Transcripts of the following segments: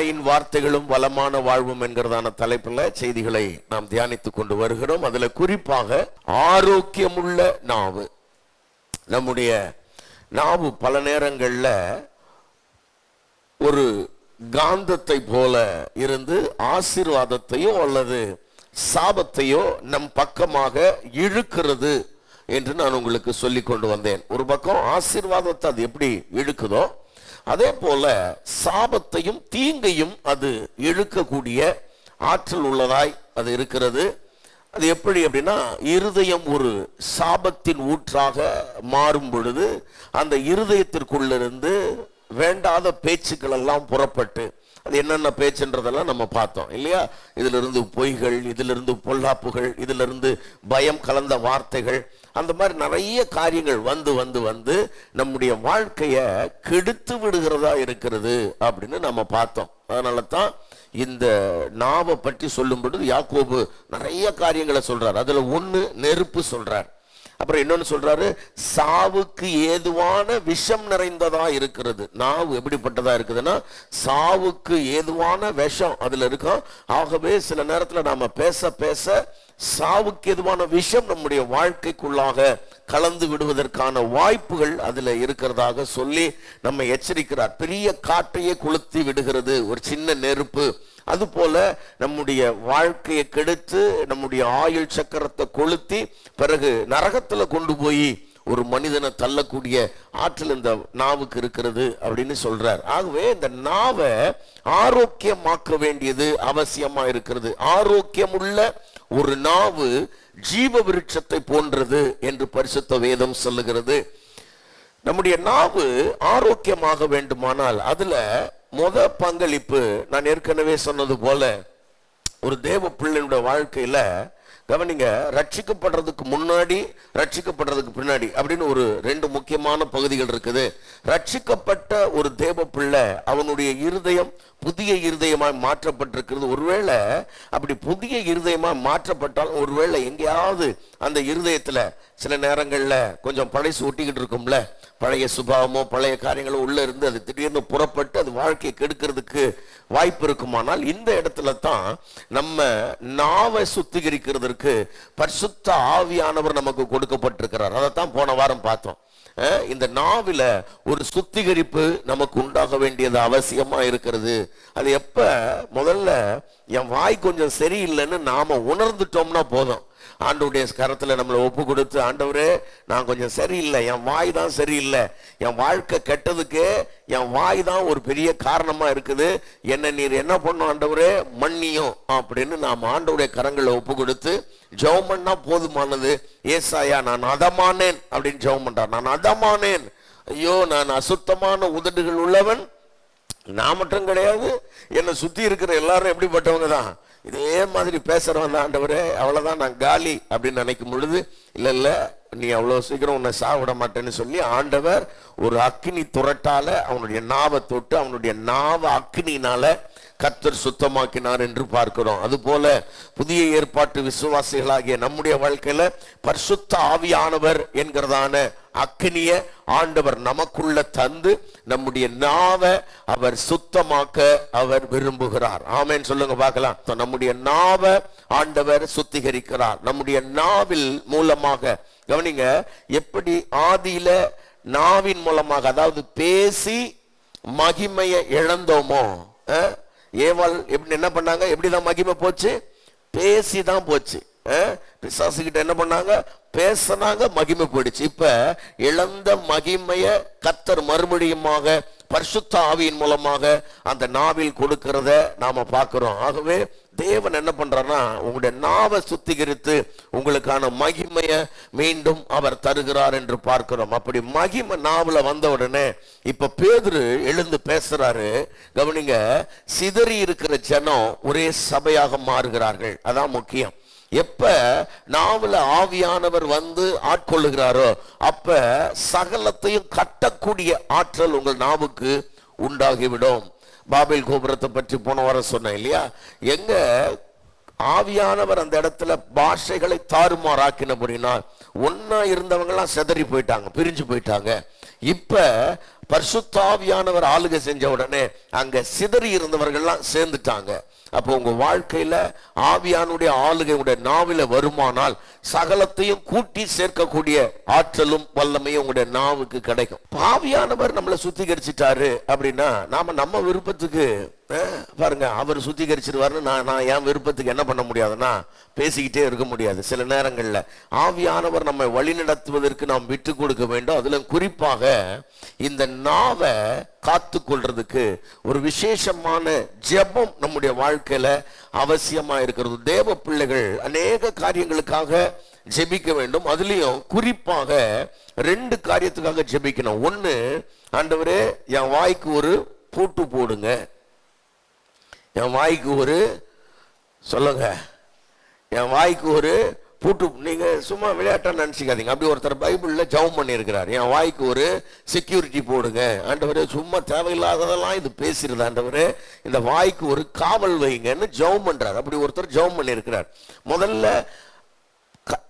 வாயின் வார்த்தைகளும் வளமான வாழ்வும் என்கிறதான தலைப்புல செய்திகளை நாம் தியானித்துக் கொண்டு வருகிறோம். அதுல குறிப்பாக ஆரோக்கியமுள்ள நாவு. நம்முடைய நாவு பல நேரங்கள்ல ஒரு காந்தத்தை போல இருந்து ஆசீர்வாதத்தையோ அல்லது சாபத்தையோ நம் பக்கமாக இழுக்கிறது என்று நான் உங்களுக்கு சொல்லி கொண்டு வந்தேன். ஒரு பக்கம் ஆசீர்வாதத்தை அது எப்படி இழுக்குதோ அதே போல சாபத்தையும் தீங்கையும் அது இழுக்கக்கூடிய ஆற்றல் உள்ளதாய் அது இருக்கிறது. அது எப்படி அப்படின்னா இருதயம் ஒரு சாபத்தின் ஊற்றாக மாறும் பொழுது அந்த இருதயத்திற்குள்ளிருந்து வேண்டாத பேச்சுக்கள் எல்லாம் புறப்பட்டு அது என்னென்ன பேச்சுன்றதெல்லாம் நம்ம பார்த்தோம் இல்லையா? இதிலிருந்து பொய்கள் இதிலிருந்து பொல்லாப்புகள் இதிலிருந்து பயம் கலந்த வார்த்தைகள் அந்த மாதிரி நிறைய காரியங்கள் வந்து வந்து வந்து நம்முடைய வாழ்க்கையை கெடுத்து விடுகிறதா இருக்கிறது அப்படின்னு நம்ம பார்த்தோம். அதனால தான் இந்த நாவை பற்றி சொல்லும் பொழுது யாக்கோபு நிறைய காரியங்களை சொல்றார். அதில் ஒன்று நெருப்பு சொல்றார். அப்புறம் இன்னொன்று சொல்கிறாரு சாவுக்கு ஏதுவான விஷம் நிறைந்ததாக இருக்கிறது. நாவு எப்படிப்பட்டதாக இருக்குதுன்னா சாவுக்கு ஏதுவான விஷம் அதில் இருக்கும் ஆகவே சில நேரத்தில் நாம் பேச பேச சாவுக்கு எதுவான விஷம் நம்முடைய வாழ்க்கைக்குள்ளாக கலந்து விடுவதற்கான வாய்ப்புகள் அதில் இருக்கிறதாக சொல்லி நம்ம எச்சரிக்கிறார். பெரிய காற்றையே கொளுத்தி விடுகிறது ஒரு சின்ன நெருப்பு. அதுபோல நம்முடைய வாழ்க்கையை கெடுத்து நம்முடைய ஆயுள் சக்கரத்தை கொளுத்தி பிறகு நரகத்தில் கொண்டு போய் ஒரு மனிதனை தள்ளக்கூடிய ஆற்றல் இந்த நாவுக்கு இருக்கிறது அப்படின்னு சொல்றார். ஆகவே இந்த நாவை ஆரோக்கியமாக்க வேண்டியது அவசியமா இருக்கிறது. ஆரோக்கியமுள்ள ஒரு நாவு ஜீவ விருட்சத்தை போன்றது என்று பரிசுத்த வேதம் சொல்லுகிறது. நம்முடைய நாவு ஆரோக்கியமாக வேண்டுமானால் அதுல முத பங்களிப்பு நான் ஏற்கனவே சொன்னது போல ஒரு தேவ பிள்ளையுடைய வாழ்க்கையில கவனிங்க ரட்சிக்கப்படுறதுக்கு முன்னாடி ரட்சிக்கப்படுறதுக்கு பின்னாடி அப்படின்னு ஒரு ரெண்டு முக்கியமான பகுதிகள் இருக்குது. ரட்சிக்கப்பட்ட ஒரு தேவ பிள்ளை அவனுடைய இருதயம் புதிய இருதயமாய் மாற்றப்பட்டிருக்கிறது. ஒருவேளை அப்படி புதிய இருதயமாய் மாற்றப்பட்டால் ஒருவேளை எங்கேயாவது அந்த இருதயத்தில் சில நேரங்களில் கொஞ்சம் பழசு ஒட்டிக்கிட்டு இருக்கும்ல. பழைய சுபாவமோ பழைய காரியங்களோ உள்ள இருந்து அது திடீர்னு புறப்பட்டு அது வாழ்க்கையை கெடுக்கிறதுக்கு வாய்ப்பு இருக்குமானால் இந்த இடத்துல தான் நம்ம நாவை சுத்திகரிக்கிறதுக்கு பரிசுத்த ஆவியானவர் நமக்கு கொடுக்கப்பட்டிருக்கிறார். அதைத்தான் போன வாரம் பார்த்தோம். இந்த நாவில ஒரு சுத்திகரிப்பு நமக்கு உண்டாக வேண்டியது அவசியமா இருக்கிறது. அது எப்ப? முதல்ல என் வாய் கொஞ்சம் சரியில்லைன்னு நாம உணர்ந்துட்டோம்னா போதும். ஆண்டவுடைய கரத்தில் நம்மளை ஒப்பு கொடுத்து ஆண்டவரே நான் கொஞ்சம் சரியில்லை. என் வாய் தான் சரியில்லை. என் வாழ்க்கை கெட்டதுக்கு என் வாய் தான் ஒரு பெரிய காரணமாக இருக்குது. என்ன நீர் என்ன பண்ணும் ஆண்டவரே? மன்னியும். அப்படின்னு நாம் ஆண்டவுடைய கரங்களை ஒப்பு கொடுத்து ஜெபம் பண்ணால் போதுமானது. ஏசாயா நான் அதமானேன். அப்படின்னு ஜெபம் பண்றார். நான் அதமானேன். ஐயோ நான் அசுத்தமான உதடுகள் உள்ளவன். நான் மட்டும் கிடையாது. என்னை சுற்றி இருக்கிற எல்லாரும் எப்படிப்பட்டவங்க தான்? இதே மாதிரி பேசுறவன் தான் ஆண்டவரே அவ்வளவுதான் நான் காலி அப்படின்னு நினைக்கும் பொழுது இல்ல இல்ல நீ அவ்வளவு சீக்கிரம் உன்னை சாவிட மாட்டேன்னு சொல்லி ஆண்டவர் ஒரு அக்னி துரட்டால அவனுடைய நாவை தொட்டு அவனுடைய நாவ அக்னினால கர்த்தர் சுத்தமாக்கினார் என்று பார்க்கிறோம். அதுபோல புதிய ஏற்பாட்டு விசுவாசிகளாகிய நம்முடைய வாழ்க்கையில பரிசுத்த ஆவியானவர் என்கிறதான அக்னிய ஆண்டவர் நமக்குள்ள தந்து நம்முடைய நாவை அவர் சுத்தமாக்க அவர் விரும்புகிறார். ஆமேன்னு சொல்லுங்க பார்க்கலாம். நம்முடைய நாவை ஆண்டவர் சுத்திகரிக்கிறார். நம்முடைய நாவில் மூலமாக கவனிங்க எப்படி ஆதியில நாவின் மூலமாக அதாவது பேசி மகிமையை இழந்தோமோ ஏவாள் எப்படி என்ன பண்ணாங்க? எப்படிதான் மகிமை போச்சு? பேசி தான் போச்சு. பிசாசுகிட்ட என்ன பண்ணாங்க? பேசினாங்க மகிமை போயிடுச்சு. இப்ப இழந்த மகிமைய கத்தர் மறுபடியுமாக பரிசுத்த ஆவியின் மூலமாக அந்த நாவில் கொடுக்கிறத நாம பார்க்கிறோம். ஆகவே தேவன் என்ன பண்றாருன்னா உங்களுடைய நாவை சுத்திகரித்து உங்களுக்கான மகிமைய மீண்டும் அவர் தருகிறார் என்று பார்க்கிறோம். அப்படி மகிமை நாவல வந்த உடனே இப்ப பேதுரு எழுந்து பேசுறாரு. கவனிங்க சிதறி இருக்கிற ஜனம் ஒரே சபையாக மாறுகிறார்கள். அதான் முக்கியம். எப்ப நாவல ஆவியானவர் வந்து ஆட்கொள்ளுகிறாரோ அப்ப சகலத்தையும் கட்டக்கூடிய ஆற்றல் உங்கள் நாவுக்கு உண்டாகிவிடும். பாபேல் கோபுரத்தை பற்றி போன வாரம் சொன்னேன் இல்லையா? எங்க ஆவியானவர் அந்த இடத்துல பாஷைகளை தாறுமாறாக்கினபடினால் ஒன்னா இருந்தவங்கெல்லாம் செதறி போயிட்டாங்க பிரிஞ்சு போயிட்டாங்க. இப்ப பரிசுத்தாவியானவர் ஆளுகை செஞ்ச உடனே அங்க சிதறி இருந்தவர்கள்லாம் சேர்ந்துட்டாங்க. அப்போ உங்க வாழ்க்கையில ஆவியானுடைய ஆளுகை உடைய நாவில வருமானால் சகலத்தையும் கூட்டி சேர்க்கக்கூடிய ஆற்றலும் வல்லமையும் உங்களுடைய நாவுக்கு கிடைக்கும். ஆவியானவர் நம்மளை சுத்திகரிச்சிட்டாரு அப்படின்னா நாம நம்ம விருப்பத்துக்கு பாருங்க அவர் சுத்திகரிச்சிருவாருன்னு நான் நான் என் விருப்பத்துக்கு என்ன பண்ண முடியாதுன்னா பேசிக்கிட்டே இருக்க முடியாது. சில நேரங்களில் ஆவியானவர் நம்மை வழிநடத்துவதற்கு நாம் விட்டு கொடுக்க வேண்டும். அதில் குறிப்பாக இந்த நாவை காத்து கொள்றதுக்கு ஒரு விசேஷமான ஜெபம் நம்முடைய வாழ்க்கையில் அவசியமாக இருக்கிறது. தேவ பிள்ளைகள் அநேக காரியங்களுக்காக ஜெபிக்க வேண்டும். அதுலேயும் குறிப்பாக ரெண்டு காரியத்துக்காக ஜெபிக்கணும். ஒன்று ஆண்டவரே என் வாய்க்கு ஒரு பூட்டு போடுங்க. என் வாய்க்கு ஒரு சொல்லுங்க. என் வாய்க்கு ஒரு பூட்டு நீங்க சும்மா விளையாட்டா நினைச்சுக்காதீங்க. அப்படி ஒருத்தர் பைபிள்ல ஜெபம் பண்ணியிருக்கிறார். என் வாய்க்கு ஒரு செக்யூரிட்டி போடுங்க. ஆண்டவர் சும்மா தேவையில்லாததெல்லாம் இது பேசிருது. ஆண்டவர் இந்த வாய்க்கு ஒரு காவல் வைங்கன்னு ஜெபம் பண்றார். அப்படி ஒருத்தர் ஜெபம் பண்ணியிருக்கிறார். முதல்ல க-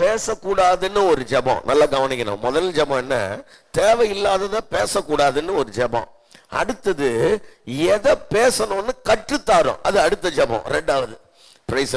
பேசக்கூடாதுன்னு ஒரு ஜெபம். நல்லா கவனிக்கணும். முதல் ஜெபம் என்ன? தேவையில்லாததை பேசக்கூடாதுன்னு ஒரு ஜெபம். அடுத்தது எதை பேசணும்னு கற்றுத்தாரோம். அது அடுத்த ஜெபம் ரெண்டாவது. பிரைஸ்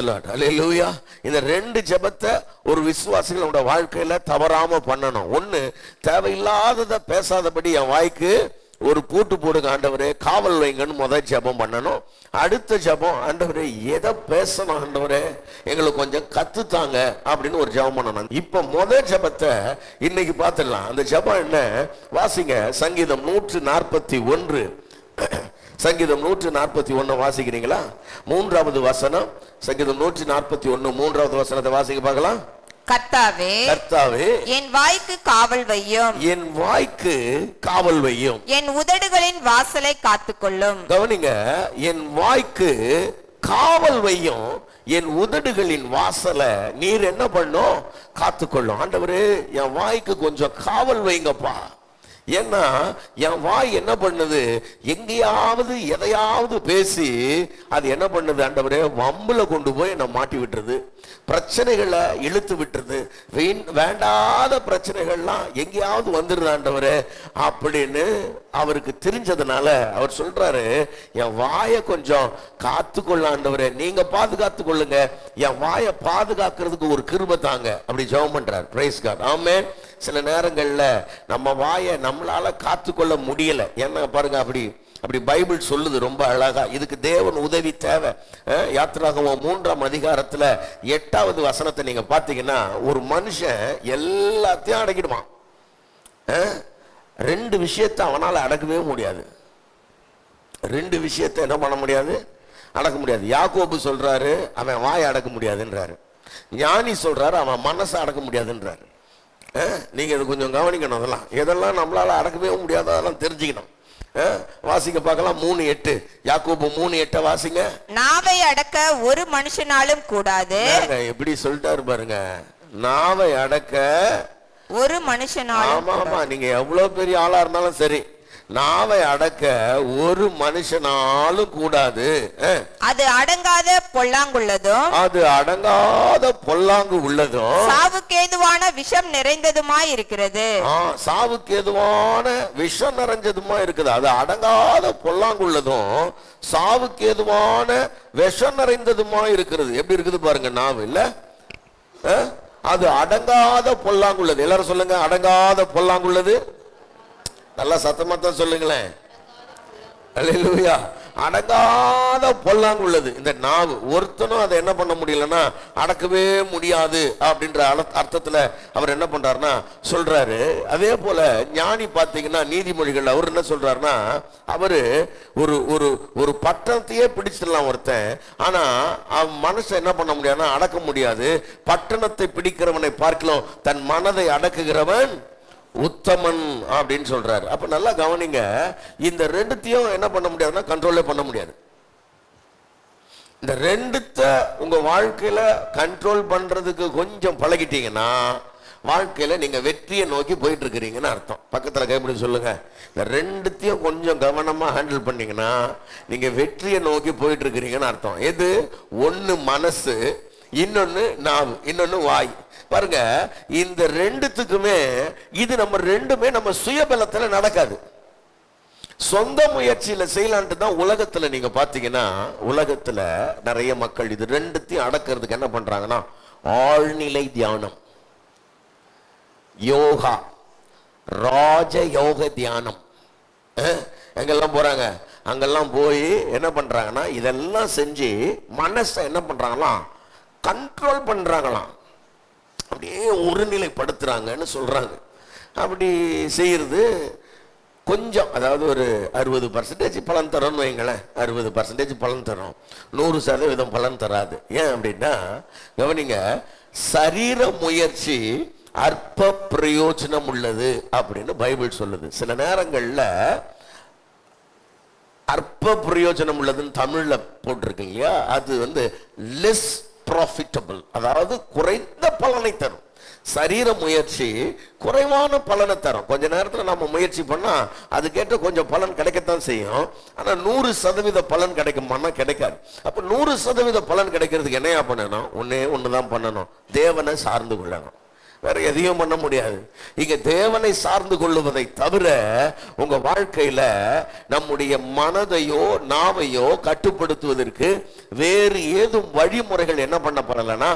இந்த ரெண்டு ஜெபத்தை ஒரு விசுவாசிகளோட வாழ்க்கையில் தவறாமல் பண்ணணும். ஒன்று தேவையில்லாததை பேசாதபடி என் வாய்க்கு ஒரு பூட்டு போடுங்க ஆண்டவரே. காவல் வைங்கன்னு முதல் ஜெபம் பண்ணணும். அடுத்த ஜெபம் ஆண்டவரே எதை பேசணும் ஆண்டவரே? எங்களுக்கு கொஞ்சம் கத்துத்தாங்க அப்படின்னு ஒரு ஜெபம் பண்ணணும். இப்போ முதல் ஜெபத்தை இன்னைக்கு பார்த்துடலாம். அந்த ஜெபம் என்ன? வாசிங்க. சங்கீதம் நூற்று நாற்பத்தி ஒன்று. சங்கீதம் நூற்று நாற்பத்தி ஒன்று வாசிக்கிறீங்களா? மூன்றாவது வசனம். சங்கீதம் நூற்றி நாற்பத்தி ஒன்று மூன்றாவது வசனத்தை வாசிக்க பார்க்கலாம். கர்த்தாவே கர்த்தாவே என் வாய்க்கு காவல் வையும். என் வாய்க்கு காவல் வையும். என் உதடுகளின் வாசலை காத்துக்கொள்ளும். கவனிங்க என் வாய்க்கு காவல் வையும். என் உதடுகளின் வாசலை நீர் என்ன பண்ணும்? காத்துக்கொள்ளும். ஆண்டவரே என் வாய்க்கு கொஞ்சம் காவல் வைங்கப்பா. ஏன்னா என் வாய் என்ன பண்ணுது? எங்கேயாவது எதையாவது பேசி அது என்ன பண்ணுது? ஆண்டவரே வம்புல கொண்டு போய் என்னை மாட்டி விட்டுருது. பிரச்சனைகளை இழுத்து விட்டுருது. வீண் வேண்டாத பிரச்சனைகள்லாம் எங்கேயாவது வந்துடுது ஆண்டவரே அப்படின்னு அவருக்கு தெரிஞ்சதுனால அவர் சொல்றாரு என் வாயை கொஞ்சம் காத்துக்கொள்ள ஆண்டவரே. நீங்க பாதுகாத்து கொள்ளுங்க. என் வாயை பாதுகாக்கிறதுக்கு ஒரு கிருப தாங்க. அப்படி ஜெபம் பண்றார். பிரைஸ் கார்டு ஆமே சில நேரங்களில் நம்ம வாயை நம்மளால் காத்துக்கொள்ள முடியலை. என்ன பாருங்க அப்படி அப்படி பைபிள் சொல்லுது ரொம்ப அழகா. இதுக்கு தேவன் உதவி தேவை. யாத்திராகவும் மூன்றாம் அதிகாரத்தில் எட்டாவது வசனத்தை நீங்கள் பார்த்தீங்கன்னா ஒரு மனுஷன் எல்லாத்தையும் அடக்கிடுவான். ரெண்டு விஷயத்தை அவனால் அடக்கவே முடியாது. ரெண்டு விஷயத்தை என்ன பண்ண முடியாது? அடக்க முடியாது. யாக்கோபு சொல்கிறாரு அவன் வாயை அடக்க முடியாதுன்றாரு. ஞானி சொல்கிறாரு அவன் மனசை அடக்க முடியாதுன்றாரு. அஹ், நீங்க இது கொஞ்சம் கவனிக்கணும் அதெல்லாம். எதெல்லாம் நம்மளால அடக்கவே முடியாதோ அதெல்லாம் தெரிஞ்சுக்கணும். வாசிங்க பார்க்கலாம் மூணு எட்டு. யாக்கோபு மூணு எட்டை வாசிங்க. நாவை அடக்க ஒரு மனுஷனாலும் கூடாது. எப்படி சொல்லிட்டாரு பாருங்க. நாவை அடக்க ஒரு மனுஷனாலும் ஆமா ஆமா நீங்க எவ்வளவு பெரிய ஆளா இருந்தாலும் சரி. நாவை அடக்க ஒரு மனுஷனாலும் கூடாது. அது அடங்காத பொல்லாங்குள்ளதும் அது அடங்காத பொல்லாங்கு உள்ளதும் சாவுக்கேதுவான விஷம் நிறைந்ததுமாய் இருக்கிறது. சாவுக்கு எதுவான விஷம் நிறைஞ்சதுமா இருக்குது. அது அடங்காத பொல்லாங்குள்ளதும் சாவுக்கு எதுவான விஷம் நிறைந்ததுமா இருக்கிறது. எப்படி இருக்குது பாருங்க நாவு இல்ல? அது அடங்காத பொல்லாங்குள்ளது. எல்லாரும் சொல்லுங்க அடங்காத பொல்லாங்குள்ளது. நல்லா சத்தமாக தான் சொல்லுங்களேன். அல்லேலூயா. அடங்காத பொல்லாங்குள்ளது. இந்த நாவு. ஒருத்தனும் அதை என்ன பண்ண முடியலன்னா அடக்கவே முடியாது அப்படின்ற அர்த்தத்தில் அவர் என்ன பண்ணுறாருன்னா சொல்கிறாரு அதே போல் ஞானி பார்த்தீங்கன்னா நீதிமொழிகள் அவர் என்ன சொல்கிறாருன்னா அவர் ஒரு ஒரு ஒரு பட்டணத்தையே பிடிச்சிடலாம் ஒருத்தன். ஆனால் அவன் மனசை என்ன பண்ண முடியாதுன்னா அடக்க முடியாது. பட்டணத்தை பிடிக்கிறவனை பார்க்கலாம். தன் மனதை அடக்குகிறவன் உத்தமன் அப்படின்னு சொல்றாரு. அப்ப நல்லா கவனிங்க இந்த ரெண்டுத்தையும் என்ன பண்ண முடியாதுன்னா கண்ட்ரோலே பண்ண முடியாது. இந்த ரெண்டுத்த உங்க வாழ்க்கையில கண்ட்ரோல் பண்றதுக்கு கொஞ்சம் பழகிட்டீங்கன்னா வாழ்க்கையில நீங்க வெற்றியை நோக்கி போயிட்டு இருக்கிறீங்கன்னு அர்த்தம். பக்கத்துல கைப்பிடி சொல்லுங்க. இந்த ரெண்டுத்தையும் கொஞ்சம் கவனமா ஹேண்டில் பண்ணீங்கன்னா நீங்க வெற்றியை நோக்கி போயிட்டு இருக்கிறீங்கன்னு அர்த்தம். எது? ஒன்னு மனசு இன்னொன்னு நாவு இன்னொன்னு வாய். பாருங்க இந்த ரெண்டுத்துக்குமே இது நம்ம ரெண்டுமே நம்ம சுயபலத்தில் நடக்காது. சொந்த முயற்சியில் செய்யலான்ட்டு தான் உலகத்தில் நீங்கள் பார்த்தீங்கன்னா உலகத்தில் நிறைய மக்கள் இது ரெண்டுத்தையும் அடக்கிறதுக்கு என்ன பண்ணுறாங்கன்னா ஆழ்நிலை தியானம். யோகா. ராஜ யோக தியானம். எங்கெல்லாம் போகிறாங்க அங்கெல்லாம் போய் என்ன பண்ணுறாங்கன்னா இதெல்லாம் செஞ்சு மனசை என்ன பண்ணுறாங்களாம் கண்ட்ரோல் பண்ணுறாங்களாம் அப்படியே ஒருநிலைப்படுத்துகிறாங்கன்னு சொல்கிறாங்க அப்படி செய்கிறது கொஞ்சம் அதாவது ஒரு அறுபது பர்சன்டேஜ் பலன் தரோம்னு வைங்களேன். அறுபது பர்சன்டேஜ் பலன் தரும். நூறு சதவீதம் பலன் தராது. ஏன் அப்படின்னா கவனிங்க சரீர முயற்சி அற்ப பிரயோஜனம் உள்ளது அப்படின்னு பைபிள் சொல்லுது. சில நேரங்களில் அற்ப பிரயோஜனம் உள்ளதுன்னு தமிழில் போட்டிருக்கு இல்லையா? அது வந்து லெஸ் ப்ராஃபிட்டபிள் அதாவது குறைந்த பலனை தரும். சரீர முயற்சி குறைவான பலனை தரும். கொஞ்ச நேரத்தில் நம்ம முயற்சி பண்ணால் அதுக்கேற்ற கொஞ்சம் பலன் கிடைக்கத்தான் செய்யும். ஆனால் நூறு சதவீத பலன் கிடைக்குமானா கிடைக்காது. அப்போ நூறு சதவீத பலன் கிடைக்கிறதுக்கு என்னையா பண்ணணும்? ஒன்றே ஒன்று தான் பண்ணணும். தேவனை சார்ந்து கொள்ளணும். வேற எதையும் பண்ண முடியாது. இங்க தேவனை சார்ந்து கொள்ளுவதை தவிர உங்க வாழ்க்கையில நம்முடைய மனதையோ நாவையோ கட்டுப்படுத்துவதற்கு வேறு ஏதும் வழிமுறைகள் என்ன பண்ணப்படலைன்னா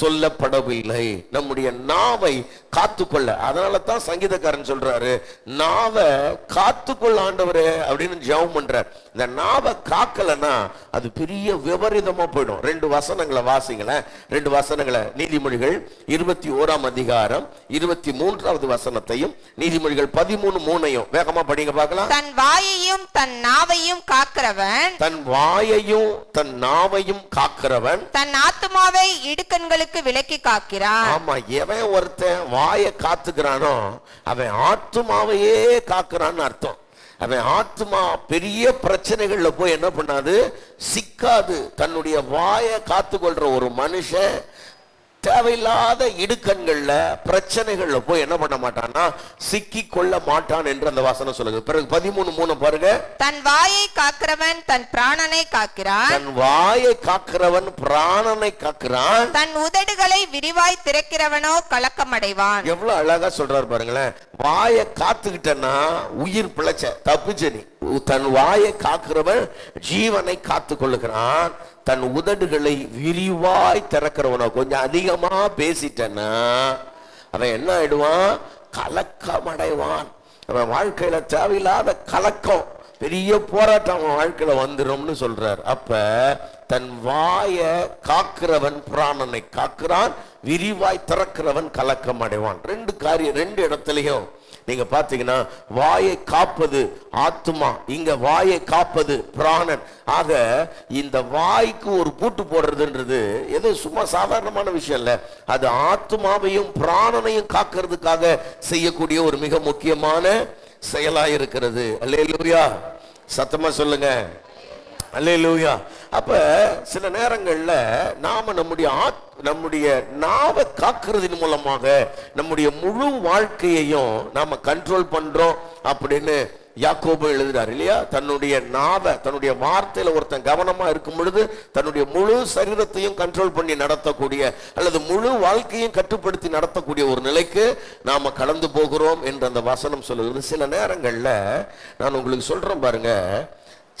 சொல்லப்படவில்லை. நம்முடைய நாவை காத்துக்கொள்ள. அதனால தான் சங்கீதக்காரன் சொல்றாரு நாவை காத்துக்கொள்ள ஆண்டவரே அப்படின்னு ஜெபம் பண்றார். இந்த நாவை காக்கலன்னா அது பெரிய விபரீதமா போயிடும். ரெண்டு வசனங்களை வாசிங்களேன். ரெண்டு வசனங்களை. நீதிமொழிகள் இருபத்தி ஓராம் அதிகாரம் இருபத்தி மூன்றாவது வசனத்தையும் நீதிமொழிகள் பதிமூணு மூணையும். வேகமா படிங்க பார்க்கலாம். தன் வாயையும் தன் நாவையும் காக்கிறவன் தன் வாயையும் தன் நாவையும் காக்கிறவன். தன் ஆத்துமாவை உங்களுக்கு விலக்கி காக்கிறான் ஆமா எவன் ஒருத்தன் வாயை காத்துக்கிறானோ அவன் ஆத்துமாவையே காக்குறான்னு அர்த்தம். அவன் ஆத்மா பெரிய பிரச்சனைகள்ல போய் என்ன பண்ணாது? சிக்காது. தன்னுடைய வாயை காத்துக்கொள்ற ஒரு மனுஷன் தேவையில்லாத இடுக்கண்கள்ல பிரச்சனைகள்ல போய் என்ன பண்ண மாட்டான்னா சிக்கி கொள்ள மாட்டான் என்று அந்த வாசனம் சொல்லுது. பிறகு பதிமூணு மூணு பாருங்க. தன் வாயை காக்கிறவன் தன் பிராணனை காக்கிறான். தன் வாயை காக்கிறவன் பிராணனை காக்கிறான். தன் உதடுகளை விரிவாய் திறக்கிறவனோ கலக்கமடைவான். எவ்வளவு அழகா சொல்றாரு பாருங்களேன். வாயை காத்துக்கிட்டனா உயிர் பிழைச்ச தப்பிச்ச நீ தன் வாயை காக்கிறவன் ஜீவனை காத்து கொள்ளுகிறான் தன் உதடுகளை விரிவாய் திறக்கிறவனோ. கொஞ்சம் அதிகமாக பேசிட்டேன்னா அவன் என்ன ஆயிடுவான்? கலக்கம் அடைவான் அவன் வாழ்க்கையில் தேவையில்லாத கலக்கம். பெரிய போராட்டம் அவன் வாழ்க்கையில் வந்துடும்னு சொல்றார். அப்ப தன் வாயை காக்கிறவன் பிராணனை காக்கிறான் விரிவாய் திறக்கிறவன் கலக்கம் அடைவான் ரெண்டு காரியம் ரெண்டு இடத்துலையும். நீங்க பாத்தீங்கன்னா வாயை காப்பது ஆத்துமா. இங்க வாயை காப்பது பிராணன். ஆக இந்த வாய்க்கு ஒரு பூட்டு போடுறதுன்றது எது சும்மா சாதாரணமான விஷயம் இல்ல. அது ஆத்துமாவையும் பிராணனையும் காக்கிறதுக்காக செய்யக்கூடிய ஒரு மிக முக்கியமான செயலா இருக்கிறது. அல்ல சத்தமா சொல்லுங்க. அல்லேலூயா. அப்போ சில நேரங்களில் நாம் நம்முடைய ஆத் நம்முடைய நாவை காக்கிறதின் மூலமாக நம்முடைய முழு வாழ்க்கையையும் நாம் கண்ட்ரோல் பண்ணுறோம் அப்படின்னு யாக்கோபு எழுதுறார் இல்லையா? தன்னுடைய நாவை தன்னுடைய வார்த்தையில ஒருத்தன் கவனமா இருக்கும் பொழுது தன்னுடைய முழு சரீரத்தையும் கண்ட்ரோல் பண்ணி நடத்தக்கூடிய அல்லது முழு வாழ்க்கையும் கட்டுப்படுத்தி நடத்தக்கூடிய ஒரு நிலைக்கு நாம கடந்து போகிறோம் என்று அந்த வசனம் சொல்லுகிறது. சில நேரங்கள்ல நான் உங்களுக்கு சொல்றேன் பாருங்க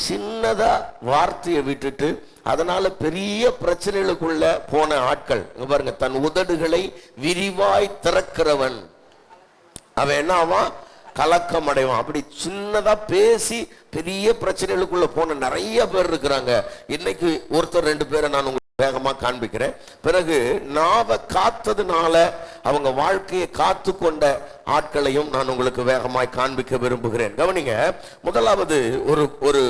சின்னதா வார்த்தையை விட்டுட்டு அதனால பெரிய பிரச்சனைகளுக்குள்ள போன ஆட்கள். பாருங்க தன் உதடுகளை விரிவாய் திறக்கிறவன். அவன் என்ன கலக்கம் அடைவான். அப்படி சின்னதா பேசி பெரிய பிரச்சனைகளுக்குள்ள போன நிறைய பேர் இருக்கிறாங்க. இன்னைக்கு ஒருத்தர் ரெண்டு பேரை நான் உங்களுக்கு வேகமாக காண்பிக்கிறேன். பிறகு நாவை காத்ததுனால அவங்க வாழ்க்கையை காத்து கொண்ட ஆட்களையும் நான் உங்களுக்கு வேகமாய் காண்பிக்க விரும்புகிறேன். கவனிங்க முதலாவது ஒரு ஒரு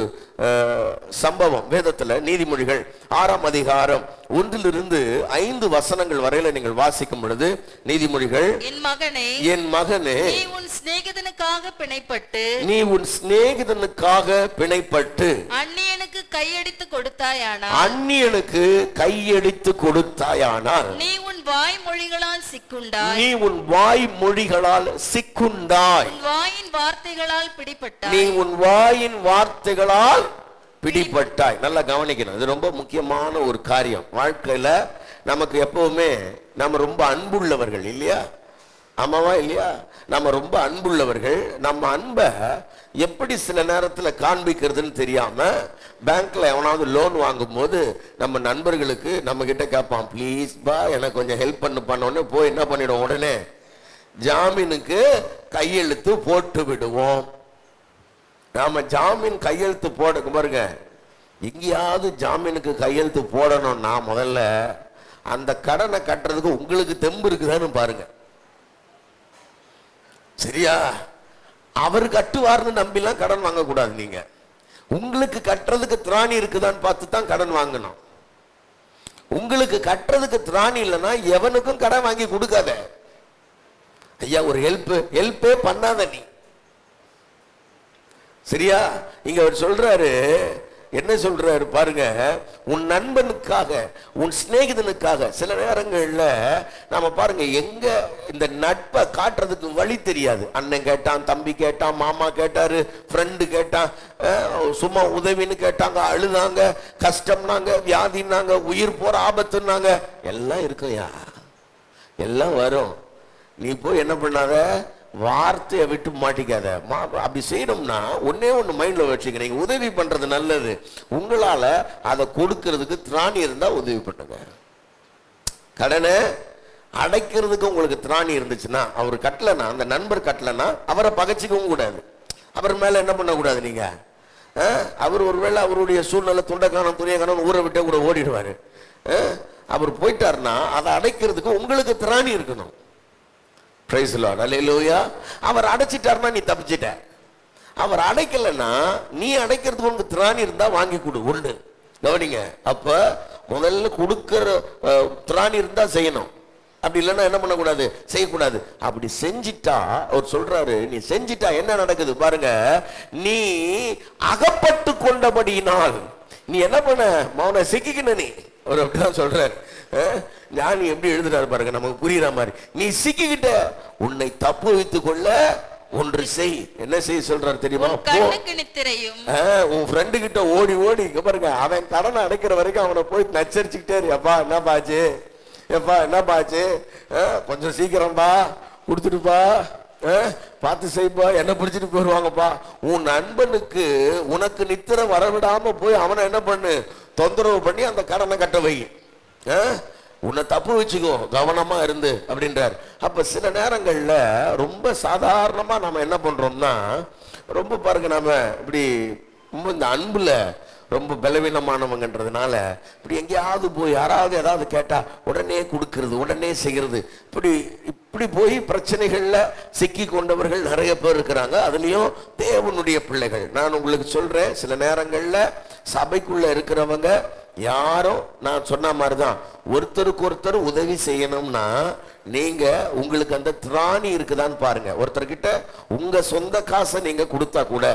சம்பவம் வேதத்துல நீதிமொழிகள் ஆறாம் அதிகாரம் ஒன்றிலிருந்து ஐந்து வசனங்கள் வரையில நீங்கள் வாசிக்கும் பொழுது நீதிமொழிகள் என் மகனே என் மகனே நீ உன் சிநேகிதனுக்காக பிணைப்பட்டு நீ உன் சிநேகிதனுக்காக பிணைப்பட்டு அந்நியனுக்கு கையடித்து கொடுத்தாயானா அந்நியனுக்கு கையடித்து கொடுத்தாயானால் நீ உன் வாய்மொழிகளால் சிக்குண்டாய் நீ உன் வாய் மொழிகளால் சிக்குண்டாய் வாயின் வார்த்தைகளால் நீ பிடிபட்டாய் உன் வாயின் வார்த்தைகளால் பிடிபட்டாய். நல்லா கவனிக்கணும். இது ரொம்ப முக்கியமான ஒரு காரியம். வாழ்க்கையில நமக்கு எப்பவுமே நம்ம ரொம்ப அன்புள்ளவர்கள் இல்லையா? ஆமாவா இல்லையா? நம்ம ரொம்ப அன்புள்ளவர்கள். நம்ம அன்பை எப்படி சில நேரத்தில் காண்பிக்கிறதுன்னு தெரியாம பேங்க்ல எவனாவது லோன் வாங்கும்போது நம்ம நண்பர்களுக்கு நம்ம கிட்ட கேட்பான் ப்ளீஸ் பா எனக்கு கொஞ்சம் ஹெல்ப் பண்ணு பண்ணோடனே போய் என்ன பண்ணிடுவோம் உடனே ஜாமீனுக்கு கையெழுத்து போட்டு விடுவோம். நாம ஜாமீன் கையெழுத்து போட பாருங்க. எங்கேயாவது ஜாமீனுக்கு கையெழுத்து போடணும்னா முதல்ல அந்த கடனை கட்டுறதுக்கு உங்களுக்கு தெம்பு இருக்குதான்னு பாருங்க. சரியா? அவர் கட்டுவார்னு நம்பிலாம் கடன் வாங்கக்கூடாது நீங்க. உங்களுக்கு கட்டுறதுக்கு திராணி இருக்குதான்னு பார்த்து தான் கடன் வாங்கணும். உங்களுக்கு கட்டுறதுக்கு திராணி இல்லைன்னா எவனுக்கும் கடன் வாங்கி கொடுக்காத. ஐயா ஒரு ஹெல்ப் ஹெல்ப்பே பண்ணாத நீ. சரியா? இங்க அவர் சொல்றாரு என்ன சொல்றாரு பாருங்க உன் நண்பனுக்காக உன் சிநேகிதனுக்காக சில நேரங்கள்ல நாம பாருங்க எங்க இந்த நட்பை காட்டுறதுக்கு வழி தெரியாது. அண்ணன் கேட்டான் தம்பி கேட்டான் மாமா கேட்டாரு ஃப்ரெண்டு கேட்டான் சும்மா உதவின்னு கேட்டாங்க அழுதாங்க கஷ்டம்னாங்க வியாதினாங்க உயிர் போற ஆபத்துனாங்க எல்லாம் இருக்கும்யா எல்லாம் வரும். நீ போய் என்ன பண்ணாத? வார்த்தையை விட்டு மாட்டிக்காத. மா- அப்படி செய்யணும்னா ஒன்றே ஒன்று மைண்டில் வச்சுக்க நீங்கள் உதவி பண்ணுறது நல்லது. உங்களால் அதை கொடுக்கறதுக்கு திராணி இருந்தால் உதவி பண்ணுங்க. கடனை அடைக்கிறதுக்கு உங்களுக்கு திராணி இருந்துச்சுன்னா அவர் கட்டலைன்னா அந்த நண்பர் கட்டலைன்னா அவரை பகைச்சிக்கவும் கூடாது. அவர் மேலே என்ன பண்ணக்கூடாது நீங்கள் அவர் ஒருவேளை அவருடைய சூழ்நிலை துண்டக்கானம் துணியக்கானம் ஊரை விட்டே கூட ஓடிடுவார். அவர் போயிட்டாருன்னா அதை அடைக்கிறதுக்கு உங்களுக்கு திராணி இருக்கணும். பிரைஸ் லார்ட் அல்லேலூயா அவர் அடைச்சிட்டாருன்னா நீ தப்பிச்சிட்ட. அவர் அடைக்கலைன்னா நீ அடைக்கிறதுக்கு உனக்கு திராணி இருந்தால் வாங்கி கொடு உண்டு கவனிங்க. அப்போ முதல்ல கொடுக்குற திராணி இருந்தால் செய்யணும். அப்படி இல்லைன்னா என்ன பண்ணக்கூடாது? செய்யக்கூடாது. அப்படி செஞ்சிட்டா அவர் சொல்றாரு நீ செஞ்சிட்டா என்ன நடக்குது? பாருங்க. நீ அகப்பட்டு கொண்டபடியினால் நீ என்ன பண்ண? மௌன சிக்கிக்கணும் நீ. அவர் அப்படிதான் சொல்றாரு. ஞானி எப்படி எழுதுறாரு பாருங்க நமக்கு புரியுற மாதிரி. நீ சிக்கிக்கிட்ட உன்னை தப்பு வைத்துக் கொள்ள ஒன்று செய். என்ன செய்ய சொல்றாரு தெரியுமா? உன் ஃப்ரெண்டு கிட்ட ஓடி ஓடி இங்க பாருங்க அவன் கடனை அடைக்கிற வரைக்கும் அவனை போய் நச்சரிச்சுக்கிட்டே எப்பா என்ன பாச்சு? எப்பா என்ன பாச்சு? கொஞ்சம் சீக்கிரம்பா கொடுத்துட்டுப்பா பார்த்து செய்ப்பா என்ன பிடிச்சிட்டு போயிடுவாங்கப்பா உன் நண்பனுக்கு உனக்கு நித்திர வரவிடாம போய் அவனை என்ன பண்ணு? தொந்தரவு பண்ணி அந்த கடனை கட்ட வை. ஆ? உன்னை தப்பு வச்சுக்கோ கவனமா இருந்து அப்படின்றார். அப்ப சில நேரங்கள்ல ரொம்ப சாதாரணமா நம்ம என்ன பண்றோம்னா ரொம்ப பாருங்க நாம இப்படி ரொம்ப இந்த அன்புல ரொம்ப பலவீனமானவங்கன்றதுனால இப்படி எங்கேயாவது போய் யாராவது ஏதாவது கேட்டால் உடனே கொடுக்கறது உடனே செய்கிறது. இப்படி இப்படி போய் பிரச்சனைகளில் சிக்கி கொண்டவர்கள் நிறைய பேர் இருக்கிறாங்க. அதுலேயும் தேவனுடைய பிள்ளைகள். நான் உங்களுக்கு சொல்கிறேன் சில நேரங்களில் சபைக்குள்ளே இருக்கிறவங்க யாரும் நான் சொன்ன மாதிரிதான் ஒருத்தருக்கு ஒருத்தர் உதவி செய்யணும்னா நீங்க உங்களுக்கு அந்த திராணி இருக்குதான்னு பாருங்க. ஒருத்தர்கிட்ட உங்க சொந்த காசை நீங்க கொடுத்தா கூட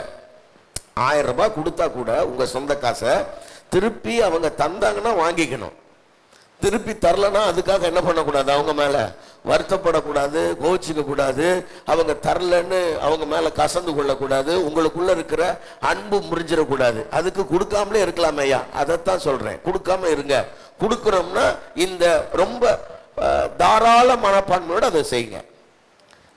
ஆயிரம் ரூபாய் கொடுத்தா கூட உங்கள் சொந்த காசை திருப்பி அவங்க தந்தாங்கன்னா வாங்கிக்கணும். திருப்பி தரலன்னா அதுக்காக என்ன பண்ணக்கூடாது? அவங்க மேலே வருத்தப்படக்கூடாது கோச்சிக்க கூடாது அவங்க தரலன்னு அவங்க மேலே கசந்து கொள்ளக்கூடாது உங்களுக்குள்ள இருக்கிற அன்பு முறிஞ்சிடக்கூடாது. அதுக்கு கொடுக்காமலே இருக்கலாம் ஐயா. அதைத்தான் சொல்கிறேன் கொடுக்காம இருங்க. கொடுக்குறோம்னா இந்த ரொம்ப தாராள மனப்பான்மையோடு அதை செய்யுங்க.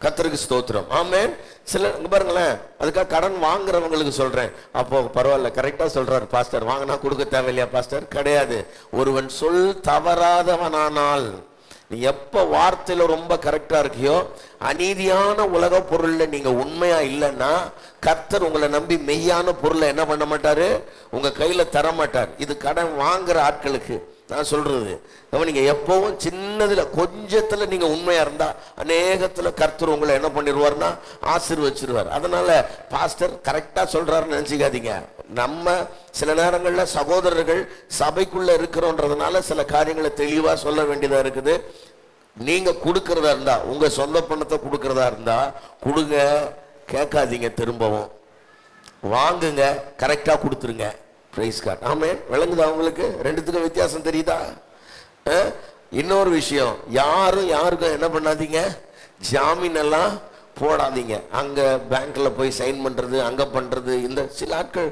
கத்தருக்கு ஸ்தோத்திரம். ஆமேன். சில பாருங்களேன் அதுக்காக கடன் வாங்குறவங்களுக்கு சொல்கிறேன் அப்போ பரவாயில்ல கரெக்டாக சொல்கிறார் பாஸ்டர் வாங்கினா கொடுக்க தேவையில்லையா பாஸ்டர் கிடையாது. ஒருவன் சொல் தவறாதவனானால் நீ எப்போ வார்த்தையில் ரொம்ப கரெக்டாக இருக்கியோ அநீதியான உலக பொருளில் நீங்கள் உண்மையாக இல்லைன்னா கர்த்தர் உங்களை நம்பி மெய்யான பொருளை என்ன பண்ண மாட்டார்? உங்கள் கையில் தர மாட்டார். இது கடன் வாங்குற ஆட்களுக்கு. நான் சொல்றது. கவனிங்க எப்பவும் சின்னதுல கொஞ்சத்துல நீங்க உண்மையா இருந்தா அநேகத்துல கர்த்தர் உங்களை என்ன பண்ணிடுவார்னா ஆசீர்வச்சிருவார். அதனால பாஸ்டர் கரெக்டா சொல்றாருன்னு நினைச்சுக்காதீங்க. நம்ம சில நேரங்களில் சகோதரர்கள் சபைக்குள்ள இருக்கிறோன்றதுனால சில காரியங்களை தெளிவா சொல்ல வேண்டியதா இருக்குது. நீங்க கொடுக்கறதா இருந்தா உங்க சொந்த பணத்தை கொடுக்கறதா இருந்தா கொடுங்க கேட்காதீங்க திரும்பவும். வாங்குங்க கரெக்டா கொடுத்துருங்க. பிரைஸ் காட் ஆமே விளங்குதா உங்களுக்கு? ரெண்டுத்துக்கும் வித்தியாசம் தெரியுதா? இன்னொரு விஷயம். யாரும் யாருக்கும் என்ன பண்ணாதீங்க. ஜாமீன் எல்லாம் போடாதீங்க. அங்கே பேங்க்கில் போய் சைன் பண்ணுறது அங்கே பண்ணுறது இந்த சில ஆட்கள்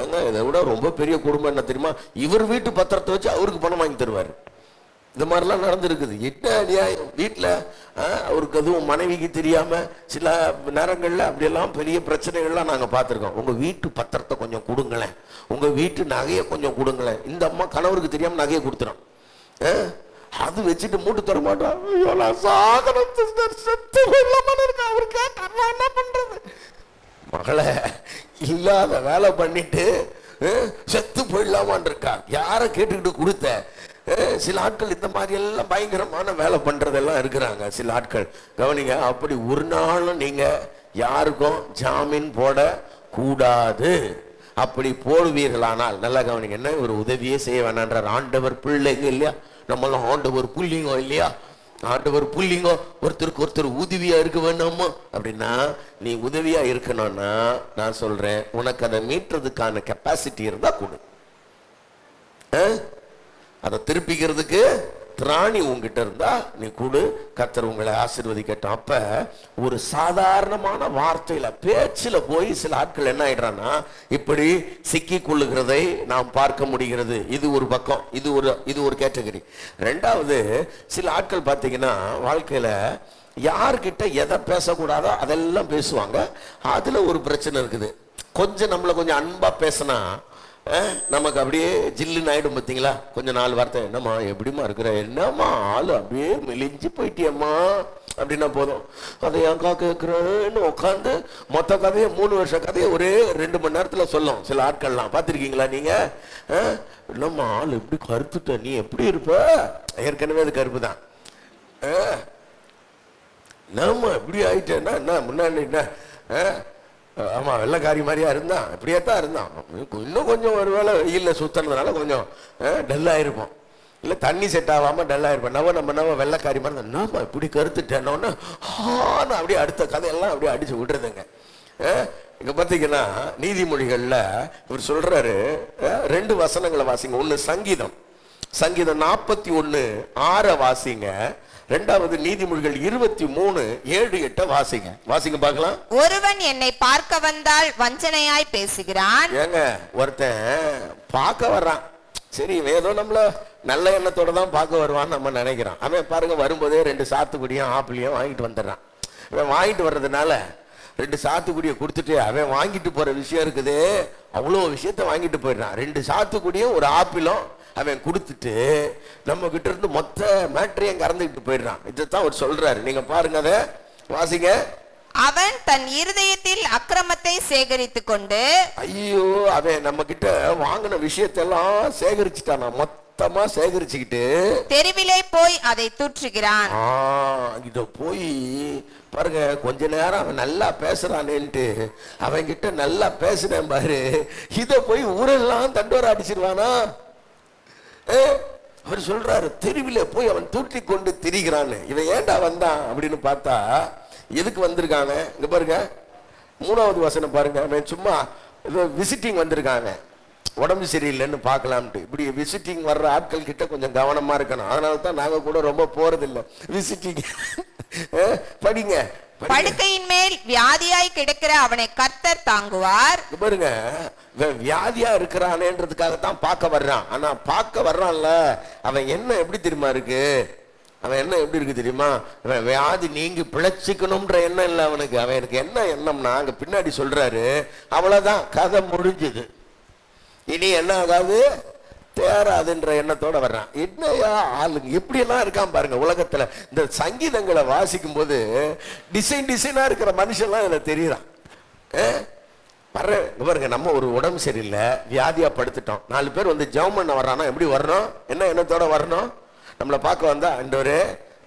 ஏங்க இதை விட ரொம்ப பெரிய குடும்பம் என்ன தெரியுமா? இவர் வீட்டு பத்திரத்தை வச்சு அவருக்கு பணம் வாங்கி தருவார். இந்த மாதிரிலாம் நடந்திருக்குது. என்ன அநியாயம்? வீட்டில் அவருக்கு அதுவும் மனைவிக்கு தெரியாமல் சில நேரங்களில் அப்படியெல்லாம் பெரிய பிரச்சனைகள்லாம் நாங்கள் பார்த்துருக்கோம். உங்கள் வீட்டு பத்திரத்தை கொஞ்சம் கொடுங்களேன். உங்கள் வீட்டு நகையை கொஞ்சம் கொடுங்களேன். இந்த அம்மா கணவருக்கு தெரியாமல் நகையை கொடுத்துரும். அது வச்சுட்டு மூட்டு தர மாட்டான் ஐயோ, நான் சாகணும் செத்து இருக்கேன். அவரு நான் என்ன இல்லாத வேலை பண்ணிட்டு செத்து போயிடலாமான் இருக்கா? யாரை கேட்டுக்கிட்டு கொடுத்த? சில ஆட்கள் இந்த மாதிரி எல்லாம் பயங்கரமான வேலை பண்றதெல்லாம் இருக்கிறாங்க. சில ஆட்கள். கவனிங்க அப்படி ஒரு நாளும் நீங்க யாருக்கும் ஜாமீன் போட கூடாது. அப்படி போடுவீர்களானால் நல்லா கவனிங்க என்ன ஒரு உதவியே செய்ய வேணான்றார். ஆண்டவர் பிள்ளைங்க இல்லையா? நம்மளாம் ஆண்டவர் புள்ளிங்க இல்லையா? ஆண்டவர் புள்ளிங்க. ஒருத்தருக்கு ஒருத்தர் உதவியா இருக்க வேண்டாமா அப்படின்னா நீ உதவியா இருக்கணும்னா நான் சொல்றேன் உனக்கு அதை மீட்டுறதுக்கான கெப்பாசிட்டி இருந்தா கொடு. அதை திருப்பிக்கிறதுக்கு திராணி உங்ககிட்ட இருந்தா நீ கொடு. கத்தர் உங்களை ஆசிர்வதிக்கட்டும். அப்ப ஒரு சாதாரணமான வார்த்தையில பேச்சுல போய் சில ஆட்கள் என்ன ஆயிடுறான்னா இப்படி சிக்கி கொள்ளுகிறதை நாம் பார்க்க முடிகிறது. இது ஒரு பக்கம் இது ஒரு இது ஒரு கேட்டகரி. ரெண்டாவது சில ஆட்கள் பார்த்தீங்கன்னா வாழ்க்கையில யார்கிட்ட எதை பேசக்கூடாதோ அதெல்லாம் பேசுவாங்க. அதுல ஒரு பிரச்சனை இருக்குது. கொஞ்சம் நம்மளை கொஞ்சம் அன்பா பேசினா நமக்கு அப்படியே ஜில்லுன்னு ஆயிடும் பார்த்தீங்களா கொஞ்சம் நாலு வார்த்தை என்னம்மா எப்படிம்மா இருக்கிற? என்னம்மா ஆள் அப்படியே மெலிஞ்சு போயிட்டியம்மா? அப்படின்னா போதும். அதை ஏன்க்கா கேட்குறேன்னு உட்காந்து மொத்த கதையை மூணு வருஷம் கதையை ஒரே ரெண்டு மணி நேரத்தில் சொல்லும். சில ஆட்கள்லாம். பார்த்துருக்கீங்களா நீங்கள் என்னம்மா ஆள் எப்படி கருத்துட்ட? நீ எப்படி இருப்ப? ஏற்கனவே அது கருப்பு தான். நம்ம எப்படி இப்படி ஆயிட்டேன்னா என்ன முன்னாடி என்ன? ஆமாம் வெள்ளக்காரி வெள்ளைக்காரி மாதிரியா இருந்தான் இப்படியே தான் இருந்தான் இன்னும் கொஞ்சம் ஒரு வேளை வெயில்ல சுத்தினதுனால கொஞ்சம் டல்லாக இருப்போம் இல்லை தண்ணி செட் ஆகாமல் டல்லாக இருப்போம் நவ நம்ம நவ வெள்ளக்காரி மாதிரி இருந்தா, இப்படி கருத்துட்டேனோன்னு ஹான்னு அப்படியே அடுத்த கதையெல்லாம் அப்படியே அடித்து விடுறதுங்க இங்கே பார்த்தீங்கன்னா நீதிமொழிகளில் இவர் சொல்கிறாரு ரெண்டு வசனங்களை வாசிங்க. ஒன்று சங்கீதம். சங்கீதம் நாற்பத்தி ஒன்று ஆற வாசிங்க. ரெண்டாவது நீதிமொழிகள் இருபத்தி மூணு ஏழு எட்ட வாசிங்க. வாசிங்க பார்க்கலாம். ஒருவன் என்னை பார்க்க வந்தால் வஞ்சனையாய் பேசுகிறான். ஏங்க ஒருத்தன் பார்க்க வர்றான். சரி ஏதோ நம்மள நல்ல எண்ணத்தோட தான் பார்க்க வருவான்னு நம்ம நினைக்கிறோம். அவன் பாருங்க வரும்போதே ரெண்டு சாத்துக்குடியும் ஆப்பிளையும் வாங்கிட்டு வந்துடுறான். இவன் வாங்கிட்டு வர்றதுனால ரெண்டு சாத்துக்குடியை கொடுத்துட்டு அவன் வாங்கிட்டு போற விஷயம் இருக்குது அவ்வளோ விஷயத்த வாங்கிட்டு போயிடுறான். ரெண்டு சாத்துக்குடியும் ஒரு ஆப்பிளும் அவன் கொடுத்துட்டு நம்ம கிட்ட இருந்து மொத்த மேட்ரையும் கறந்துக்கிட்டு போயிடுறான். இதைத்தான் அவர் சொல்றாரு. நீங்க பாருங்க அதை. வாசிங்க. அவன் தன் இருதயத்தில் அக்கிரமத்தை சேகரித்துக் கொண்டு ஐயோ அவன் நம்ம கிட்ட வாங்கின விஷயத்தெல்லாம் சேகரிச்சுட்டானா? மொத்தமா சேகரிச்சுக்கிட்டு தெருவிலே போய் அதை தூற்றுகிறான். இத போய் பாருங்க கொஞ்ச நேரம் அவன் நல்லா பேசுறானேன்ட்டு அவன் கிட்ட நல்லா பேசுனேன் பாரு. இத போய் ஊரெல்லாம் தண்டோர அடிச்சிருவானா? அவர் சொல்றாரு தெருவில் போய் அவன் தூட்டி கொண்டு திரிகிறான்னு. இவன் ஏன்டா வந்தான் அப்படின்னு பார்த்தா எதுக்கு வந்திருக்காங்க? இங்க பாருங்க. மூணாவது வசனம் பாருங்க. அவன் சும்மா விசிட்டிங் வந்திருக்காங்க. உடம்பு சரியில்லைன்னு பார்க்கலாம்ட்டு. இப்படி விசிட்டிங் வர்ற ஆட்கள் கிட்ட கொஞ்சம் கவனமா இருக்கணும். அதனால தான் நாங்கள் கூட ரொம்ப போறதில்லை. விசிட்டிங் படிங்க. படுக்கையின் மேல் வியாதியாய் கிடக்கிற அவனை கர்த்தர் தாங்குவார். பாருங்க வியாதியா இருக்கிறானேன்றதுக்காக தான் பார்க்க வர்றான். ஆனா பார்க்க வர்றான்ல அவன் என்ன எப்படி தெரியுமா இருக்கு? அவன் என்ன எப்படி இருக்கு தெரியுமா? அவன் வியாதி நீங்கி பிழைச்சிக்கணும்ன்ற எண்ணம் இல்லை அவனுக்கு. அவன் எனக்கு என்ன எண்ணம்னா அங்க பின்னாடி சொல்றாரு அவ்வளவுதான். கதை முடிஞ்சுது. இனி என்ன ஆகாது? தேராதுன்ற எண்ணத்தோட வர்றான். என்னையா ஆளுங்க? எப்படியெல்லாம் இருக்கான் பாருங்க உலகத்துல. இந்த சங்கீதங்களை வாசிக்கும் போது டிசைன் டிசைனா இருக்கிற மனுஷன்லாம் இதுல தெரியுறான். வர்ற இங்க பாருங்க நம்ம ஒரு உடம்பு சரியில்லை வியாதியா படுத்துட்டோம். நாலு பேர் வந்து ஜெபம் பண்ண வர்றானா எப்படி வரணும் என்ன எண்ணத்தோட வரணும் நம்மளை பார்க்க வந்தா அண்டவரே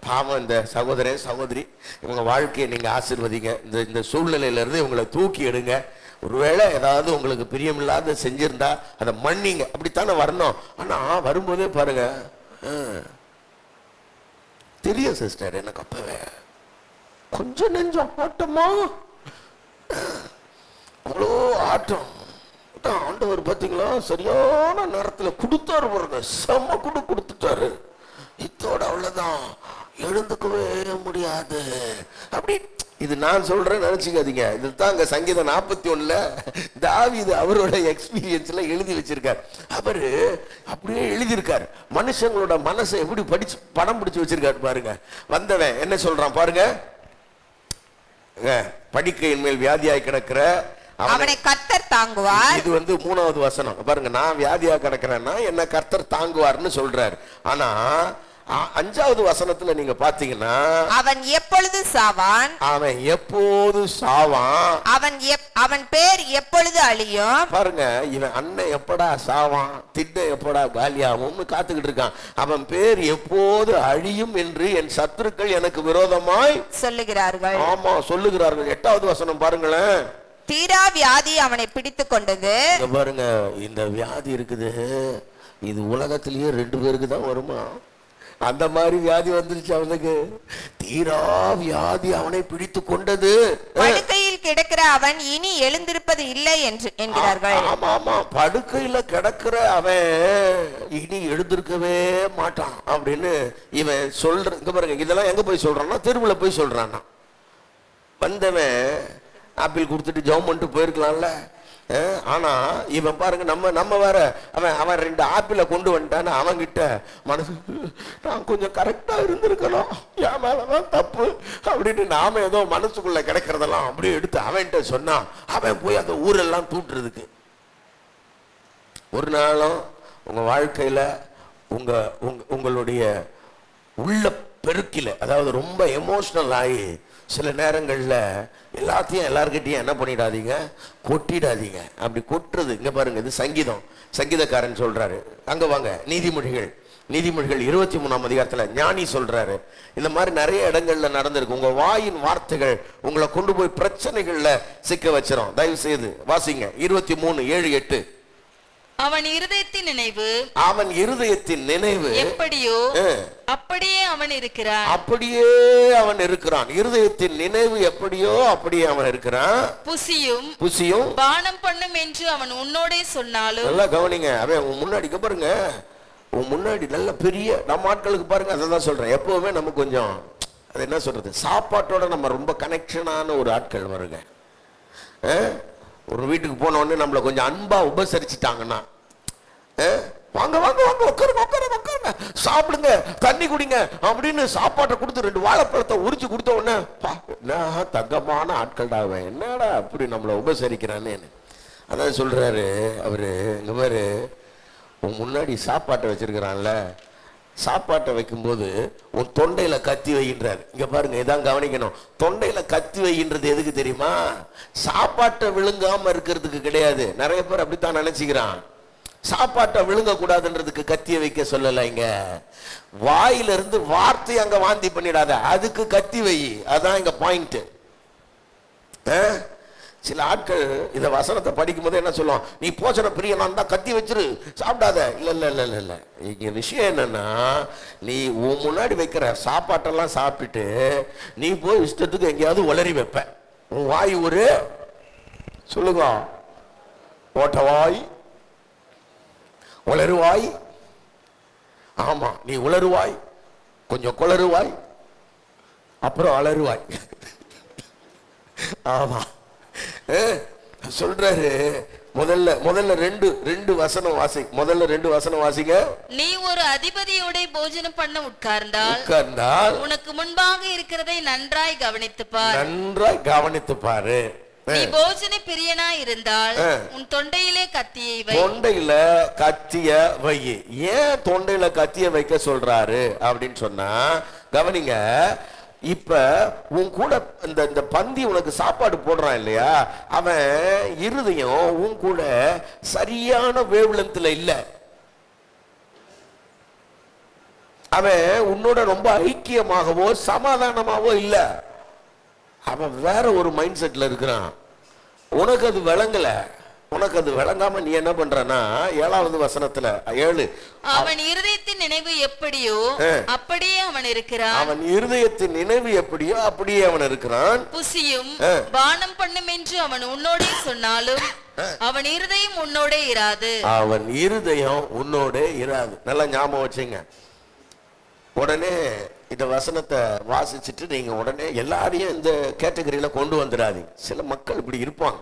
பாவம் இந்த சகோதரன் சகோதரி இவங்க வாழ்க்கையை நீங்கள் ஆசிர்வதிங்க. இந்த இந்த சூழ்நிலையில இருந்து இவங்களை தூக்கி எடுங்க. ஒருவேளை ஏதாவது உங்களுக்கு பிரியமில்லாத செஞ்சுருந்தா அதை மன்னிங்க. அப்படித்தானே வரணும். ஆனால் வரும்போதே பாருங்க. தெரியும் சிஸ்டர் எனக்கு அப்பவே. கொஞ்சம் நெஞ்சம் ஆட்டமா? அவ்வளோ ஆட்டம். ஆண்டவர் பார்த்தீங்களா சரியான நேரத்தில் கொடுத்தாரு பாருங்க. செம்ம குடு கொடுத்துட்டாரு. இத்தோட அவ்வளோதான் எழுந்துக்கவே முடியாது. அப்படி இது நான் சொல்றேன் நினைச்சுக்காதீங்க. இதுதான் அங்க சங்கீதம் நாற்பத்தி ஒண்ணுல தாவீது அவரோட எக்ஸ்பீரியன்ஸ்ல எழுதி வச்சிருக்கார். அவரு அப்படியே எழுதியிருக்கார். மனுஷங்களோட மனசை எப்படி படிச்சு படம் பிடிச்சு வச்சிருக்காரு பாருங்க. வந்தவன் என்ன சொல்றான் பாருங்க. படுக்கையின் மேல் வியாதியாய் கிடக்கிற அவனை கர்த்தர் தாங்குவார். இது வந்து மூணாவது வசனம். பாருங்க நான் வியாதியா கிடக்கிறேன்னா என்ன கர்த்தர் தாங்குவார்னு சொல்றாரு. ஆனா அஞ்சாவது வசனத்துல நீங்க பாத்தீங்கன்னா அவன் எப்பொழுது சாவான்? அவன் எப்போது சாவான்? அவன் அவன் பேர் எப்பொழுது அழியும்? பாருங்க இவன் அண்ணன் எப்படா சாவான்? திட்ட எப்படா காலியாகும்னு காத்துக்கிட்டு இருக்கான். அவன் பேர் எப்போது அழியும் என்று என் சத்துருக்கள் எனக்கு விரோதமாய் சொல்லுகிறார்கள். ஆமா சொல்லுகிறார்கள். எட்டாவது வசனம் பாருங்களேன். தீரா வியாதி அவனை பிடித்துக் கொண்டது. பாருங்க இந்த வியாதி இருக்குது. இது உலகத்திலேயே ரெண்டு பேருக்கு தான் வருமா? அந்த மாதிரி வியாதி வந்துருச்சு அவனுக்கு. தீரா வியாதி அவனை பிடித்து கொண்டது. படுக்கையில் கிடக்கிற அவன் இனி எழுந்திருப்பது இல்லை என்று என்கிறார்கள். ஆமா ஆமா. படுக்கையில கிடக்கிற அவன் இனி எழுந்திருக்கவே மாட்டான் அப்படின்னு இவன் சொல்ற இங்க பாருங்க இதெல்லாம் எங்க போய் சொல்றான்னா தெருவுல போய் சொல்றான்னா. வந்தவன் ஆப்பிள் கொடுத்துட்டு ஜெபம் பண்ணிட்டு போயிருக்கலாம்ல. ஆனால் இவன் பாருங்க நம்ம நம்ம வேற அவன் அவன் ரெண்டு ஆப்பிளை கொண்டு வந்துட்டான்னு அவன்கிட்ட மனசு நான் கொஞ்சம் கரெக்டாக இருந்திருக்கணும். என் மேலதான் தப்பு அப்படின்னு நாம ஏதோ மனசுக்குள்ள கிடைக்கிறதெல்லாம் அப்படியே எடுத்து அவன்கிட்ட சொன்னான் அவன் போய் அந்த ஊரெல்லாம் தூட்டுறதுக்கு. ஒரு நாளும் உங்கள் வாழ்க்கையில் உங்கள் உங்களுடைய உள்ள பெருக்கில அதாவது ரொம்ப எமோஷ்னல் ஆகி சில நேரங்களில் எல்லாத்தையும் எல்லாருக்கிட்டையும் என்ன பண்ணிடாதீங்க? கொட்டிடாதீங்க. அப்படி கொட்டுறது இங்கே பாருங்க இது சங்கீதம். சங்கீதக்காரன் சொல்கிறாரு அங்கே வாங்க நீதிமொழிகள். நீதிமொழிகள் இருபத்தி மூணாம் அதிகாரத்தில் ஞானி சொல்கிறாரு இந்த மாதிரி நிறைய இடங்களில் நடந்திருக்கு. உங்கள் வாயின் வார்த்தைகள் உங்களை கொண்டு போய் பிரச்சனைகளில் சிக்க வச்சிடும் தயவு செய்து வாசிங்க. இருபத்தி மூணு ஏழு எட்டு. அவன் இருதயத்தின் நினைவு அவன் இருதயத்தின் நினைவு. எப்படியோ அப்படியே அவன் இருக்கிறான். அப்படியே அவன் இருக்கிறான். இருதயத்தின் நினைவு எப்படியோ அப்படியே அவன் இருக்கிறான். புசியும் புசியும். பானம் பண்ணும் என்று அவன் உன்னோடே சொன்னாலும் நல்லா கவனிங்க. அவன் முன்னாடி பாருங்க. உன் முன்னாடி நல்ல பெரிய நம்ம ஆட்களுக்கு பாருங்க அதை தான் சொல்றேன். எப்பவுமே நம்ம கொஞ்சம் அது என்ன சொல்றது? சாப்பாட்டோட நம்ம ரொம்ப கனெக்ஷனான ஒரு ஆட்கள் வருங்க. ஒரு வீட்டுக்கு போன உடனே நம்மளை கொஞ்சம் அன்பா உபசரிச்சிட்டாங்கன்னா வாங்க வாங்க வாங்க உட்காருங்க உட்காருங்க உட்காருங்க. சாப்பிடுங்க தண்ணி குடிங்க அப்படின்னு சாப்பாட்டை கொடுத்து ரெண்டு வாழைப்பழத்தை உரிச்சு கொடுத்த உடனே பா, என்ன தங்கமான ஆட்கள்டா அவன் என்னடா அப்படி நம்மளை உபசரிக்கிறானே அதான் சொல்றாரு அவரு இந்த மாதிரி உன் முன்னாடி சாப்பாட்டை வச்சிருக்கிறான்ல சாப்பாட்டை வைக்கும்போது உன் தொண்டையில் கத்தி வைகின்றார் இங்கே பாருங்க இதான் கவனிக்கணும். தொண்டையில் கத்தி வைகின்றது எதுக்கு தெரியுமா? சாப்பாட்டை விழுங்காமல் இருக்கிறதுக்கு கிடையாது. நிறைய பேர் அப்படித்தான் நினச்சிக்கிறான். சாப்பாட்டை விழுங்கக்கூடாதுன்றதுக்கு கத்தியை வைக்க சொல்லலை இங்க. வாயிலிருந்து வார்த்தையை வார்த்தை வாந்தி பண்ணிடாத. அதுக்கு கத்தி வை. அதான் இங்க பாயிண்ட்டு சில ஆட்கள் இந்த வசனத்தை படிக்கும்போது என்ன சொல்லுவோம் நீ போச்சன பிரியனா கத்தி வச்சிரு சாப்பிடாத. இல்லை இல்லை இல்லை இல்லை இல்லை. இங்கே விஷயம் என்னன்னா நீ உன் முன்னாடி வைக்கிற சாப்பாட்டெல்லாம் சாப்பிட்டுட்டு நீ போய் இஷ்டத்துக்கு எங்கேயாவது உளறி வைப்ப. உன் வாய் ஒரு சொல்லுங்க. ஓட்டவாய் உளறுவாய் ஆமாம் நீ உளறுவாய் கொஞ்சம் குளறுவாய் அப்புறம் அலறுவாய் ஆமாம் சொல்றாரு. முதல்ல முதல்ல ரெண்டு ரெண்டு வசனம் வாசி முதல்ல ரெண்டு வசனம் வாசிங்க. நீ ஒரு அதிபதியோட போஜனம் பண்ண உட்கார்ந்தால் உட்கார்ந்தால் உனக்கு முன்பாக இருக்கிறதை நன்றாய் கவனித்துப் பார் நன்றாய் கவனித்து பாரு நீ போஜன பிரியனா இருந்தால். உன் தொண்டையிலே கத்தியை வை. தொண்டையில கத்திய வை. ஏன் தொண்டையில கத்திய வைக்க சொல்றாரு? அப்படின்னு சொன்னா கவனிங்க இப்ப உன் கூட இந்த இந்த பந்தி உனக்கு சாப்பாடு போடுறான் இல்லையா? அவன் இருதயம் உன் கூட சரியான வேவ்லென்த்ல இல்லை. அவன் உன்னோட ரொம்ப ஐக்கியமாகவோ சமாதானமாகவோ இல்லை. அவன் வேற ஒரு மைண்ட் செட்ல இருக்கிறான். உனக்கு அது விளங்கலை. உனக்கு அது விளங்காம நீ என்ன பண்றனா ஏழாவது வசனத்துல ஏழு. அவன் இருதயத்தின் நினைவு எப்படியோ. அப்படியே அவன் இருக்கிறான். அவன் இருதயத்தின் நினைவு எப்படியோ அப்படியே அவன் இருக்கிறான். புசியும். பானம் பண்ணும் என்று அவன் உன்னோடே சொன்னாலும் அவன் இருதயம் உன்னோடே இராது. அவன் இருதயம் உன்னோட இராது. நல்லா ஞாபகம் வச்சுங்க. உடனே இந்த வசனத்தை வாசிச்சுட்டு நீங்க உடனே எல்லாரையும் இந்த கேட்டகரியில கொண்டு வந்துடாதீங்க. சில மக்கள் இப்படி இருப்பாங்க.